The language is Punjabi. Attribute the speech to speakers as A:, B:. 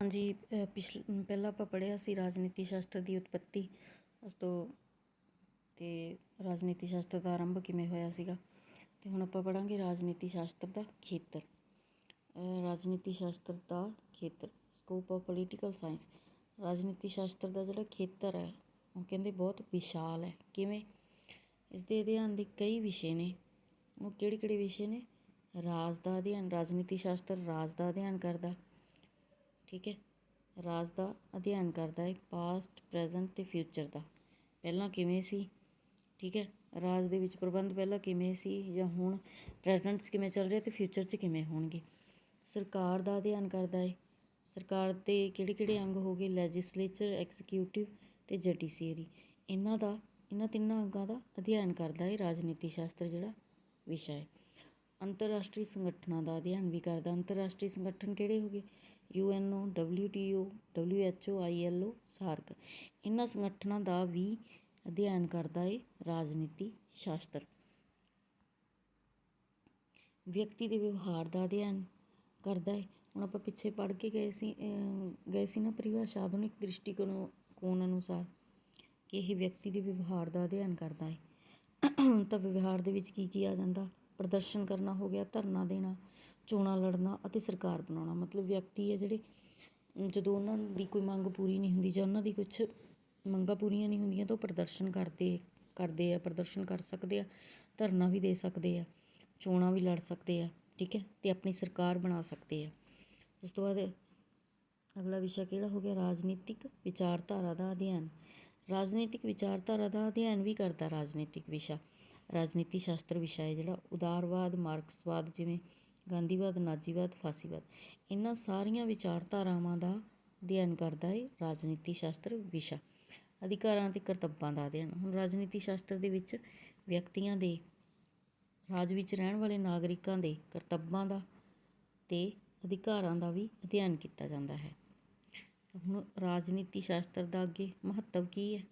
A: ਹਾਂਜੀ ਅ, ਪਿਛਲ ਪਹਿਲਾਂ ਆਪਾਂ ਪੜ੍ਹਿਆ ਸੀ ਰਾਜਨੀਤੀ ਸ਼ਾਸਤਰ ਦੀ ਉਤਪੱਤੀ ਉਸ ਤੋਂ ਅਤੇ ਰਾਜਨੀਤੀ ਸ਼ਾਸਤਰ ਦਾ ਆਰੰਭ ਕਿਵੇਂ ਹੋਇਆ ਸੀਗਾ ਅਤੇ ਹੁਣ ਆਪਾਂ ਪੜਾਂਗੇ ਰਾਜਨੀਤੀ ਸ਼ਾਸਤਰ ਦਾ ਖੇਤਰ। ਰਾਜਨੀਤੀ ਸ਼ਾਸਤਰ ਦਾ ਖੇਤਰ ਸਕੋਪ ਆਫ ਪੋਲੀਟੀਕਲ ਸਾਇੰਸ ਰਾਜਨੀਤੀ ਸ਼ਾਸਤਰ ਦਾ ਜਿਹੜਾ ਖੇਤਰ ਹੈ ਉਹ ਕਹਿੰਦੇ ਬਹੁਤ ਵਿਸ਼ਾਲ ਹੈ। ਕਿਵੇਂ? ਇਸ ਦੇ ਅਧਿਐਨ ਦੇ ਕਈ ਵਿਸ਼ੇ ਨੇ। ਉਹ ਕਿਹੜੇ ਕਿਹੜੇ ਵਿਸ਼ੇ ਨੇ? ਰਾਜ ਦਾ ਅਧਿਐਨ ਰਾਜਨੀਤੀ ਸ਼ਾਸਤਰ ਰਾਜ ਦਾ ਅਧਿਐਨ ਕਰਦਾ। ਠੀਕ ਹੈ? ਰਾਜ ਦਾ ਅਧਿਐਨ ਕਰਦਾ ਹੈ ਪਾਸਟ ਪ੍ਰੈਜ਼ੈਂਟ ਅਤੇ ਫਿਊਚਰ ਦਾ। ਪਹਿਲਾਂ ਕਿਵੇਂ ਸੀ? ਠੀਕ ਹੈ? ਰਾਜ ਦੇ ਵਿੱਚ ਪ੍ਰਬੰਧ ਪਹਿਲਾਂ ਕਿਵੇਂ ਸੀ ਜਾਂ ਹੁਣ ਪ੍ਰੈਜ਼ੈਂਟ 'ਚ ਕਿਵੇਂ ਚੱਲ ਰਿਹਾ ਅਤੇ ਫਿਊਚਰ 'ਚ ਕਿਵੇਂ ਹੋਣਗੇ? ਸਰਕਾਰ ਦਾ ਅਧਿਐਨ ਕਰਦਾ ਹੈ। ਸਰਕਾਰ ਦੇ ਕਿਹੜੇ ਕਿਹੜੇ ਅੰਗ ਹੋ ਗਏ? ਲੈਜਿਸਲੇਚਰ ਐਗਜ਼ੀਕਿਊਟਿਵ ਅਤੇ ਜੁਡੀਸ਼ੀਅਰੀ ਇਹਨਾਂ ਦਾ, ਇਹਨਾਂ ਤਿੰਨਾਂ ਅੰਗਾਂ ਦਾ ਅਧਿਐਨ ਕਰਦਾ ਹੈ ਰਾਜਨੀਤੀ ਸ਼ਾਸਤਰ ਜਿਹੜਾ ਵਿਸ਼ਾ ਹੈ। ਅੰਤਰਰਾਸ਼ਟਰੀ ਸੰਗਠਨਾਂ ਦਾ ਅਧਿਐਨ ਵੀ ਕਰਦਾ। ਅੰਤਰਰਾਸ਼ਟਰੀ ਸੰਗਠਨ ਕਿਹੜੇ ਹੋ ਗਏ? U N O W T O W H O I WHO O SAARC. ਇਹਨਾਂ ਸੰਗਠਨਾਂ ਦਾ ਵੀ ਅਧਿਐਨ ਕਰਦਾ ਏ ਰਾਜਨੀਤੀ ਸ਼ਾਸਤਰ। ਵਿਅਕਤੀ ਦੇ ਵਿਵਹਾਰ ਦਾ ਅਧਿਐਨ ਕਰਦਾ ਏ। ਹੁਣ ਆਪਾਂ ਪਿੱਛੇ ਪੜ੍ਹ ਕੇ ਗਏ ਸੀ ਗਏ ਸੀ ਨਾ ਪਰਿਭਾਸ਼ਾ ਆਧੁਨਿਕ ਦ੍ਰਿਸ਼ਟੀਕੋਣ, ਕੋਣ ਅਨੁਸਾਰ ਕਿ ਇਹ ਵਿਅਕਤੀ ਦੇ ਵਿਵਹਾਰ ਦਾ ਅਧਿਐਨ ਕਰਦਾ ਹੈ ਤਾਂ ਵਿਵਹਾਰ ਦੇ ਵਿੱਚ ਕੀ ਕੀ ਆ ਜਾਂਦਾ? ਪ੍ਰਦਰਸ਼ਨ ਕਰਨਾ ਹੋ ਗਿਆ, ਧਰਨਾ ਦੇਣਾ, ਚੋਣਾਂ ਲੜਨਾ ਅਤੇ ਸਰਕਾਰ ਬਣਾਉਣਾ। ਮਤਲਬ ਵਿਅਕਤੀ ਹੈ ਜਿਹੜੇ ਜਦੋਂ ਉਹਨਾਂ ਦੀ ਕੋਈ ਮੰਗ ਪੂਰੀ ਨਹੀਂ ਹੁੰਦੀ ਜਾਂ ਉਹਨਾਂ ਦੀ ਕੁਛ ਮੰਗਾਂ ਪੂਰੀਆਂ ਨਹੀਂ ਹੁੰਦੀਆਂ ਤਾਂ ਉਹ ਪ੍ਰਦਰਸ਼ਨ ਕਰਦੇ ਕਰਦੇ ਆ, ਪ੍ਰਦਰਸ਼ਨ ਕਰ ਸਕਦੇ ਆ, ਧਰਨਾ ਵੀ ਦੇ ਸਕਦੇ ਆ, ਚੋਣਾਂ ਵੀ ਲੜ ਸਕਦੇ ਆ, ਠੀਕ ਹੈ, ਤੇ ਆਪਣੀ ਸਰਕਾਰ ਬਣਾ ਸਕਦੇ ਆ। ਉਸ ਤੋਂ ਬਾਅਦ ਅਗਲਾ ਵਿਸ਼ਾ ਕਿਹੜਾ ਹੋ ਗਿਆ? ਰਾਜਨੀਤਿਕ ਵਿਚਾਰਧਾਰਾ ਦਾ ਅਧਿਐਨ। ਰਾਜਨੀਤਿਕ ਵਿਚਾਰਧਾਰਾ ਦਾ ਅਧਿਐਨ ਵੀ ਕਰਦਾ ਰਾਜਨੀਤਿਕ ਵਿਸ਼ਾ। ਰਾਜਨੀਤੀ ਸ਼ਾਸਤਰ ਵਿਸ਼ਾ ਹੈ ਜਿਹੜਾ। ਉਦਾਰਵਾਦ, ਮਾਰਕਸਵਾਦ ਜਿਵੇਂ ਗਾਂਧੀਵਾਦ, ਨਾਜੀਵਾਦ, ਫਾਸੀਵਾਦ, ਇਹਨਾਂ ਸਾਰੀਆਂ ਵਿਚਾਰਧਾਰਾਵਾਂ ਦਾ ਅਧਿਐਨ ਕਰਦਾ ਹੈ ਰਾਜਨੀਤੀ ਸ਼ਾਸਤਰ ਵਿਸ਼ਾ। ਅਧਿਕਾਰਾਂ ਅਤੇ ਕਰਤੱਵਾਂ ਦਾ ਅਧਿਐਨ। ਹੁਣ ਰਾਜਨੀਤੀ ਸ਼ਾਸਤਰ ਦੇ ਵਿੱਚ ਵਿਅਕਤੀਆਂ ਦੇ ਰਾਜ ਵਿੱਚ ਰਹਿਣ ਵਾਲੇ ਨਾਗਰਿਕਾਂ ਦੇ ਕਰਤੱਵਾਂ ਦਾ ਤੇ ਅਧਿਕਾਰਾਂ ਦਾ ਵੀ ਅਧਿਐਨ ਕੀਤਾ ਜਾਂਦਾ ਹੈ। ਹੁਣ ਰਾਜਨੀਤੀ ਸ਼ਾਸਤਰ ਦਾ ਅੱਗੇ ਮਹੱਤਵ ਕੀ ਹੈ?